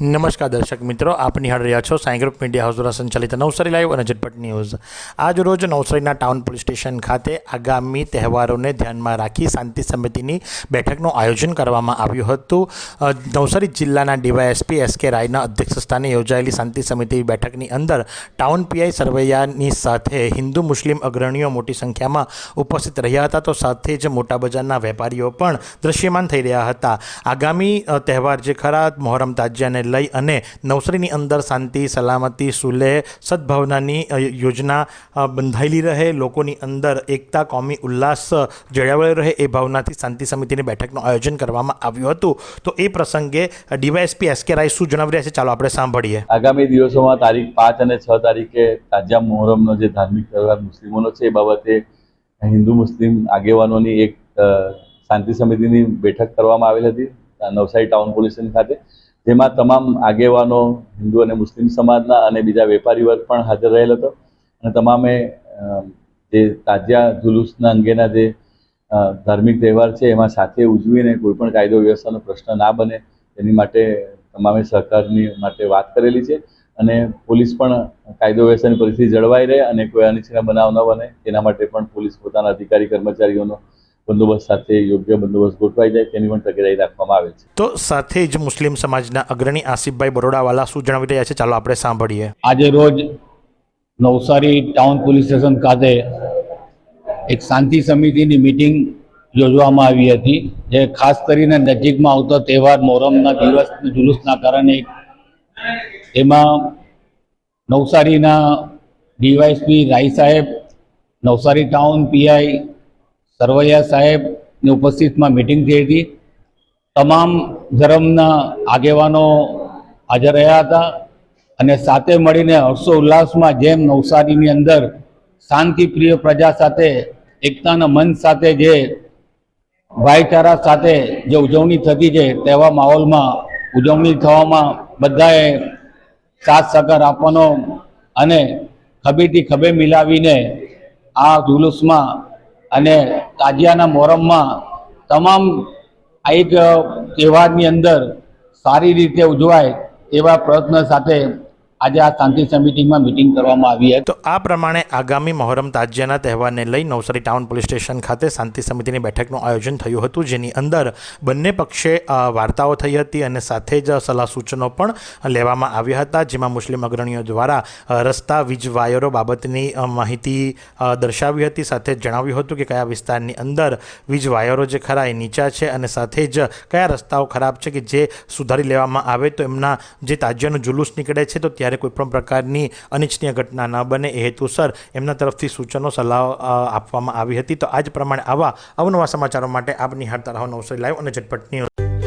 નમસ્કાર દર્શક મિત્રો, આપ નિહાળ રહ્યા છો સાંઈ મીડિયા હાઉસ દ્વારા સંચાલિત નવસારી લાઈવ અને ઝટપટ ન્યૂઝ. આજ રોજ નવસારીના ટાઉન પોલીસ સ્ટેશન ખાતે આગામી તહેવારોને ધ્યાનમાં રાખી શાંતિ સમિતિની બેઠકનું આયોજન કરવામાં આવ્યું હતું. નવસારી જિલ્લાના ડીવાયએસપી એસ કે રાયના અધ્યક્ષસ્થાને યોજાયેલી શાંતિ સમિતિ બેઠકની અંદર ટાઉન પીઆઈ સરવૈયાની સાથે હિન્દુ મુસ્લિમ અગ્રણીઓ મોટી સંખ્યામાં ઉપસ્થિત રહ્યા હતા. તો સાથે જ મોટા બજારના વેપારીઓ પણ દ્રશ્યમાન થઈ રહ્યા હતા. આગામી તહેવાર જે ખરા, મોહરમ તાજિયાને લઈ અને નવસારીની અંદર શાંતિ, સલામતી, સુલેહ સદભાવનાની યોજના બંધાયેલી રહે, લોકોની અંદર એકતા, કોમી ઉલ્લાસ જળવાઈ રહે એ ભાવનાથી શાંતિ સમિતિની બેઠકનું આયોજન કરવામાં આવ્યું હતું. તો એ પ્રસંગે ડીવાયએસપી એસ કે રાય શું જણાવી રહ્યા છે? ચાલો આપણે સાંભળીએ. આગામી દિવસોમાં તારીખ પાંચ અને છ તારીખે તાજા મોહરમનો જે ધાર્મિક તહેવાર મુસ્લિમોનો છે, એ બાબતે હિન્દુ મુસ્લિમ આગેવાનોની એક શાંતિ સમિતિની બેઠક કરવામાં આવેલી હતી, નવસારી ટાઉન પોલીસ સ્ટેશન ખાતે. જેમાં તમામ આગેવાનો, હિન્દુ અને મુસ્લિમ સમાજના અને બીજા વેપારી વર્ગ પણ હાજર રહેલ હતો. અને તમામે જે તાજિયા જુલુસના અંગેના જે ધાર્મિક તહેવાર છે, એમાં સાથે ઉજવીને કોઈ પણ કાયદો વ્યવસ્થાનો પ્રશ્ન ના બને તેની માટે તમામે સહકારની માટે વાત કરેલી છે. અને પોલીસ પણ કાયદો વ્યવસ્થાની પરિસ્થિતિ જળવાઈ રહે અને કોઈ અનિચ્છનીય બનાવ ન બને તેના માટે પણ પોલીસ પોતાના અધિકારી કર્મચારીઓનો બંદોબસ્ત સાથે યોગ્ય બંદોબસ્ત ગોઠવાઈ જાય તેની પણ તકેદારી રાખવામાં આવે છે. તો સાથે જ મુસ્લિમ સમાજના અગ્રણી આસિફભાઈ બરોડાવાલા શું જણાવી રહ્યા છે? ચાલો આપણે સાંભળીએ. આજે રોજ નવસારી ટાઉન પોલીસ સ્ટેશન ખાતે એક શાંતિ સમિતિની મિટિંગ યોજવામાં આવી હતી જે ખાસ કરીને નજીકમાં આવતો તહેવાર મોહરમના દિવસ જુલુસના કારણે એમાં નવસારીના ડીવાયસપી રાય સાહેબ નવસારી ટાઉન પીઆઈ સરવૈયા સાહેબની ઉપસ્થિતમાં મિટિંગ થઈ હતી. તમામ ધર્મના આગેવાનો હાજર રહ્યા હતા અને સાથે મળીને હર્ષો ઉલ્લાસમાં જેમ નવસારીની અંદર શાંતિપ્રિય પ્રજા સાથે, એકતાના મન સાથે જે ભાઈચારા સાથે જે ઉજવણી થતી છે, તેવા માહોલમાં ઉજવણી થવામાં બધાએ સાથ સહકાર આપવાનો અને ખભેથી ખભે મિલાવીને આ જુલુસમાં અને તાજિયાના મોહરમમાં તમામ એક તહેવારની અંદર સારી રીતે ઉજવાય એવા પ્રયત્ન સાથે આજે આ શાંતિ સમિતિમાં મિટિંગ કરવામાં આવી હતી. તો આ પ્રમાણે આગામી મોહરમ તાજિયાના તહેવારને લઈ નવસારી ટાઉન પોલીસ સ્ટેશન ખાતે શાંતિ સમિતિની બેઠકનું આયોજન થયું હતું, જેની અંદર બંને પક્ષે વાર્તાઓ થઈ હતી અને સાથે જ સલાહ સૂચનો પણ લેવામાં આવ્યા હતા, જેમાં મુસ્લિમ અગ્રણીઓ દ્વારા રસ્તા વીજ વાયરો બાબતની માહિતી દર્શાવી હતી. સાથે જણાવ્યું હતું કે કયા વિસ્તારની અંદર વીજ વાયરો જે ખરા એ નીચા છે અને સાથે જ કયા રસ્તાઓ ખરાબ છે કે જે સુધારી લેવામાં આવે તો એમના જે તાજિયાનું જુલુસ નીકળે છે તો ત્યારે કોઈ પણ પ્રકારની અનિચ્છનીય ઘટના ન બને એ હેતુસર એમના તરફથી સૂચનો, સલાહ આપવામાં આવી હતી. તો આજ પ્રમાણે આવા અવનવા સમાચારો માટે આપ નિહાળતા રહો નવસો લાઈવ અને ઝટપટ ન્યૂઝ